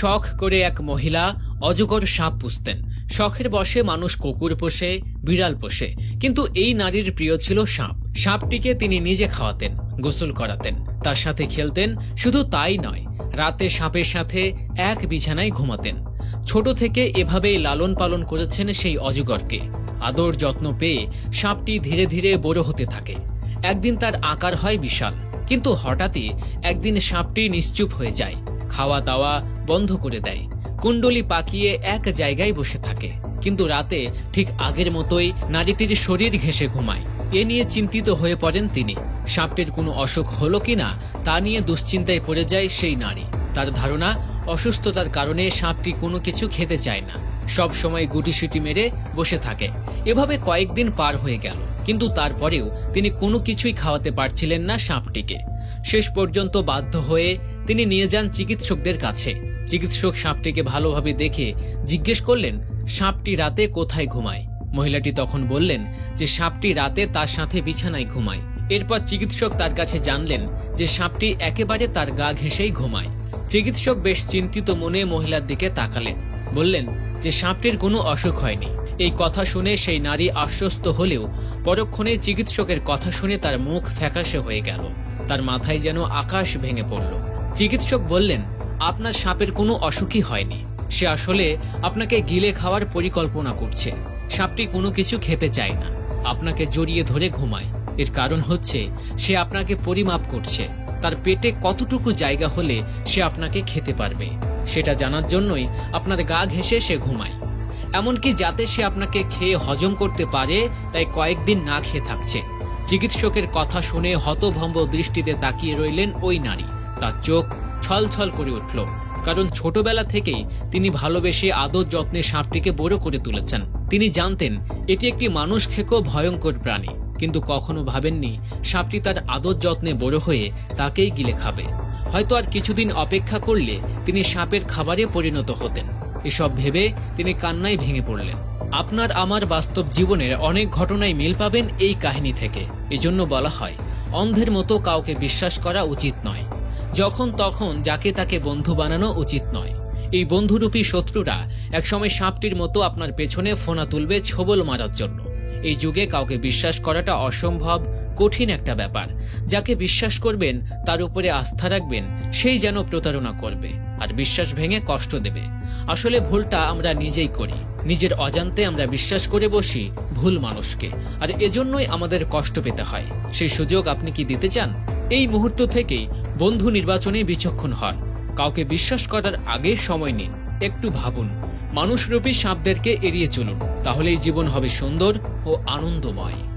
শখ করে এক মহিলা অজগর সাপ পুষতেন। শখের বসে মানুষ কুকুর পোষে, বিড়াল পোষে। কিন্তু এই নারীর প্রিয় ছিল সাপ। সাপটিকে তিনি নিজে খাওয়াতেন, গোসল করাতেন, তার সাথে খেলতেন, শুধু তাই নয়, রাতে সাপের সাথে এক বিছানায় ঘুমাতেন। ছোট থেকে এভাবেই লালন পালন করেছেন সেই অজগরকে। আদর যত্ন পেয়ে সাপটি ধীরে ধীরে বড় হতে থাকে। একদিন তার আকার হয় বিশাল, কিন্তু হঠাৎই একদিন সাপটি নিশ্চুপ হয়ে যায়। খাওয়া দাওয়া বন্ধ করে দেয়। কুণ্ডলি পাকিয়ে এক জায়গায় বসে থাকে। কিন্তু রাতে ঠিক আগের মতোই নারীটির শরীর ঘেঁষে ঘুমায়। এ নিয়ে চিন্তিত হয়ে পড়েন তিনি। সাপটির কোনো অসুখ হলো কিনা তা নিয়ে দুশ্চিন্তায় পড়ে যায় সেই নারী। তার ধারণা, অসুস্থতার কারণে সাপটি কোনো কিছু খেতে চায় না। সব সময় গুটিসুটি মেরে বসে থাকে। এভাবে কয়েকদিন পার হয়ে গেল। কিন্তু তারপরেও তিনি কোনো কিছুই খাওয়াতে পারছিলেন না সাপটিকে। শেষ পর্যন্ত বাধ্য হয়ে তিনি নিয়ে যান চিকিৎসকদের কাছে। চিকিৎসক সাপটিকে ভালোভাবে দেখে জিজ্ঞেস করলেন, সাপটি রাতে কোথায় ঘুমায়? মহিলাটি তখন বললেন যে, সাপটি রাতে তার সাথে বিছানায় ঘুমায়। এরপর চিকিৎসক তার কাছে জানলেন যে, সাপটি একেবারে তার গা ঘেঁষেই ঘুমায়। চিকিৎসক বেশ চিন্তিত মনে মহিলার দিকে তাকালেন। বললেন যে, সাপটির কোনো অসুখ হয়নি। এই কথা শুনে সেই নারী আশ্বস্ত হলেও পরক্ষণে চিকিৎসকের কথা শুনে তার মুখ ফ্যাকাশে হয়ে গেল। তার মাথায় যেন আকাশ ভেঙে পড়ল। চিকিৎসক বললেন আপনার সাপের কোনো অসুখই হয়নি। সে আসলে আপনাকে গিলে খাওয়ার পরিকল্পনা করছে। সাপটি কোনো কিছু খেতে চায় না। আপনাকে জড়িয়ে ধরে ঘুমায়। এর কারণ হচ্ছে, সে আপনাকে পরিমাপ করছে। তার পেটে কতটুকু জায়গা হলে সে আপনাকে খেতে পারবে, সেটা জানার জন্যই আপনার গা ঘেঁষে সে ঘুমায়। এমনকি যাতে সে আপনাকে খেয়ে হজম করতে পারে, তাই কয়েকদিন না খেয়ে থাকছে। চিকিৎসকের কথা শুনে হতভম্ব দৃষ্টিতে তাকিয়ে রইলেন ওই নারী। তার চোখ ছলছল করে উঠল, কারণ ছোটবেলা থেকেই তিনি ভালোবেসে আদর যত্নে সাপটিকে বড় করে তুলেছেন। তিনি জানতেন, এটি একটি মানুষ খেকো ভয়ঙ্কর প্রাণী, কিন্তু কখনো ভাবেননি সাপটি তার আদর যত্নে বড় হয়ে তাকেই গিলে খাবে। হয়তো আর কিছুদিন অপেক্ষা করলে তিনি সাপের খাবারে পরিণত হতেন। এসব ভেবে তিনি কান্নায় ভেঙে পড়লেন। আপনার আমার বাস্তব জীবনের অনেক ঘটনায় মিল পাবেন এই কাহিনী থেকে। এজন্য বলা হয়, অন্ধের মতো কাউকে বিশ্বাস করা উচিত নয়। যখন তখন যাকে তাকে বন্ধু বানানো উচিত নয়। এই বন্ধুরূপী শত্রুরা একসময় সাপটির মতো আপনার পেছনে ফোনা তুলবে ছবল মারার জন্য। এই যুগে কাউকে বিশ্বাস করাটা অসম্ভব, কঠিন একটা ব্যাপার। যাকে বিশ্বাস করবেন, তার উপরে আস্থা রাখবেন, সেই যেন প্রতারণা করবে, আর বিশ্বাস ভেঙে কষ্ট দেবে। আসলে ভুলটা আমরা নিজেই করি। নিজের অজান্তে আমরা বিশ্বাস করে বসি ভুল মানুষকে, আর এজন্যই আমাদের কষ্ট পেতে হয়। সেই সুযোগ আপনি কি দিতে চান? এই মুহূর্ত থেকেই বন্ধু নির্বাচনে বিচক্ষণ হন। কাউকে বিশ্বাস করার আগে সময় নিন। একটু ভাবুন। মানুষরূপী সাপদেরকে এড়িয়ে চলুন। তাহলেই জীবন হবে সুন্দর ও আনন্দময়।